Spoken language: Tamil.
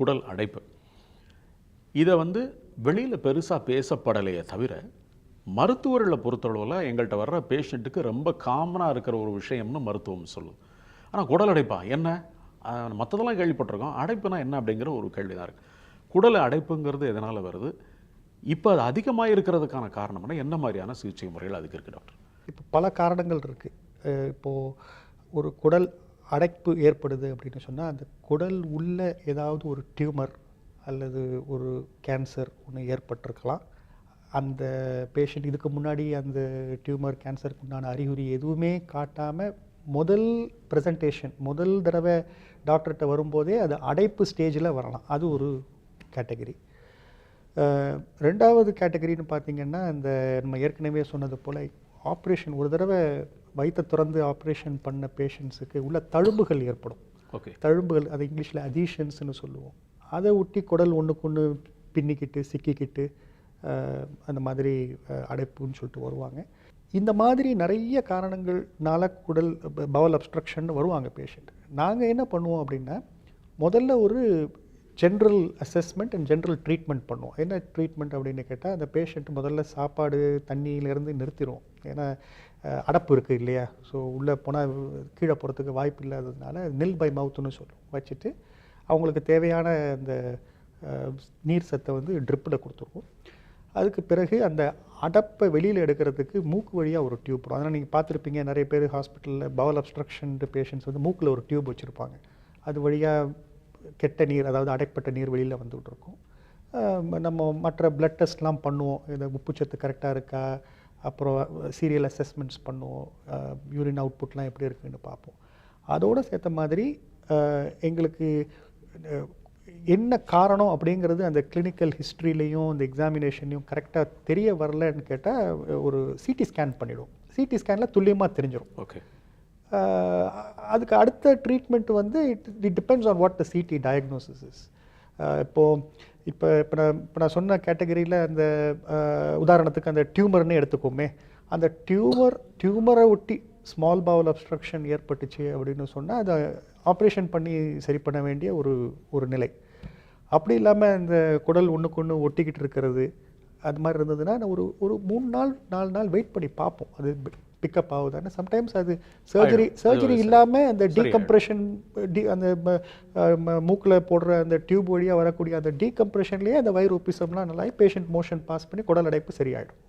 குடல் அடைப்பு. இதை வந்து வெளியில் பெருசாக பேசப்படலையே தவிர மருத்துவர்களை பொறுத்தளவில் எங்கள்கிட்ட வர்ற பேஷண்ட்டுக்கு ரொம்ப காமனாக இருக்கிற ஒரு விஷயம்னு மருத்துவம் சொல்லுது. ஆனால் குடல் அடைப்பா? என்ன? மற்றதெல்லாம் கேள்விப்பட்டிருக்கோம். அடைப்புனா என்ன அப்படிங்கிற ஒரு கேள்வி தான் இருக்குது குடல் அடைப்புங்கிறது எதனால் வருது? இப்போ அது அதிகமாக இருக்கிறதுக்கான காரணம்னா என்ன மாதிரியான சிகிச்சை முறைகள் அதுக்கு இருக்குது டாக்டர்? இப்போ பல காரணங்கள் இருக்குது இப்போது ஒரு குடல் அடைப்பு ஏற்படுது அப்படின்னு சொன்னால் அந்த குடல் உள்ள ஏதாவது ஒரு டியூமர் அல்லது ஒரு கேன்சர் ஒன்று ஏற்பட்டிருக்கலாம். அந்த பேஷண்ட் இதுக்கு முன்னாடி அந்த டியூமர் கேன்சருக்கு உண்டான அறிகுறி எதுவுமே காட்டாமல் முதல் ப்ரெசன்டேஷன் முதல் தடவை டாக்டர்கிட்ட வரும்போதே அது அடைப்பு ஸ்டேஜில் வரலாம். அது ஒரு கேட்டகரி ரெண்டாவது கேட்டகரின்னு பார்த்திங்கன்னா இந்த நம்ம ஏற்கனவே சொன்னது போல் ஆப்ரேஷன் ஒரு தடவை வயித்தை திறந்து ஆப்ரேஷன் பண்ண பேஷண்ட்ஸுக்கு உள்ள தழும்புகள் ஏற்படும். ஓகே தழும்புகள் அது இங்கிலீஷில் அதீஷன்ஸ்னு சொல்லுவோம். அதை ஒட்டி குடல் ஒன்றுக்கு ஒன்று பின்னிக்கிட்டு சிக்கிக்கிட்டு அந்த மாதிரி அடைப்புன்னு சொல்லிட்டு வருவாங்க. இந்த மாதிரி நிறைய காரணங்கள்னால குடல் பவல் அப்ஸ்ட்ரக்ஷன் வருவாங்க பேஷண்ட் நாங்கள் என்ன பண்ணுவோம் அப்படின்னா முதல்ல ஒரு general assessment and general treatment பண்ணுவோம். என்ன ட்ரீட்மெண்ட் அப்படின்னு கேட்டால் அந்த பேஷண்ட் முதல்ல சாப்பாடு தண்ணியிலேருந்து நிறுத்திடுவோம் ஏன்னா அடப்பு இருக்குது இல்லையா? ஸோ உள்ளே போனால் கீழே போகிறதுக்கு வாய்ப்பு இல்லாததுனால நெல் பை மவுத்துன்னு சொல்லுவோம். வச்சுட்டு அவங்களுக்கு தேவையான அந்த நீர் சத்தை வந்து ட்ரிப்பில் கொடுத்துருவோம். அதுக்கு பிறகு அந்த அடப்பை வெளியில் எடுக்கிறதுக்கு மூக்கு வழியாக ஒரு டியூப் வரும் அதனால் நீங்கள் பார்த்துருப்பீங்க. நிறைய பேர் ஹாஸ்பிட்டலில் பவல் அப்ஸ்ட்ரக்ஷன் பேஷண்ட்ஸ் வந்து மூக்கில் ஒரு டியூப் வச்சுருப்பாங்க. அது வழியாக கெட்ட நீர் அதாவது அடைப்பட்ட நீர் வெளியில் வந்துகிட்டு இருக்கும் நம்ம மற்ற பிளட் டெஸ்ட்லாம் பண்ணுவோம். இந்த உப்புச்சத்து கரெக்டாக இருக்கா? அப்புறம் சீரியல் அசஸ்மெண்ட்ஸ் பண்ணுவோம். யூரின் அவுட்புட்லாம் எப்படி இருக்குன்னு பார்ப்போம். அதோடு சேர்த்த மாதிரி எங்களுக்கு என்ன காரணம் அப்படிங்கிறது அந்த கிளினிக்கல் ஹிஸ்ட்ரிலையும் அந்த எக்ஸாமினேஷன்லையும் கரெக்டாக தெரிய வரலன்னு கேட்டால் ஒரு சிடி ஸ்கேன் பண்ணிவிடுவோம் சிடி ஸ்கேனில் துல்லியமாக தெரிஞ்சிடும் ஓகே அதுக்கு அடுத்த ட்ரீட்மெண்ட் வந்து it it depends on what the CT diagnosis is இப்போது இப்போ இப்போ நான் இப்போ நான் சொன்ன கேட்டகரியில் அந்த உதாரணத்துக்கு அந்த டியூமர்னு எடுத்துக்கோமே. அந்த டியூமர் டியூமரை ஒட்டி ஸ்மால் பவுல் அப்ஸ்ட்ரக்ஷன் ஏற்பட்டுச்சு அப்படின்னு சொன்னால் அதை ஆப்ரேஷன் பண்ணி சரி பண்ண வேண்டிய ஒரு ஒரு நிலை. அப்படி இல்லாமல் இந்த குடல் ஒன்றுக்கு ஒன்று ஒட்டிக்கிட்டு இருக்கிறது அது மாதிரி இருந்ததுன்னா நான் ஒரு ஒரு மூணு நாள் நாலு நாள் வெயிட் பண்ணி பார்ப்போம். அது பிக்கப் ஆகுதான்னு சம்டைம்ஸ் அது சர்ஜரி. சர்ஜரி இல்லாமல் அந்த. டீகம்ப்ரெஷன் டி அந்த மூக்கில் போடுற அந்த டியூப் வழியாக வரக்கூடிய அந்த டீகம்ப்ரெஷன்லேயே அந்த வயிறு ஒப்பிசம்லாம் நல்லா பேஷண்ட் மோஷன் பாஸ் பண்ணி குடல் அடைப்பு சரியாயிடும்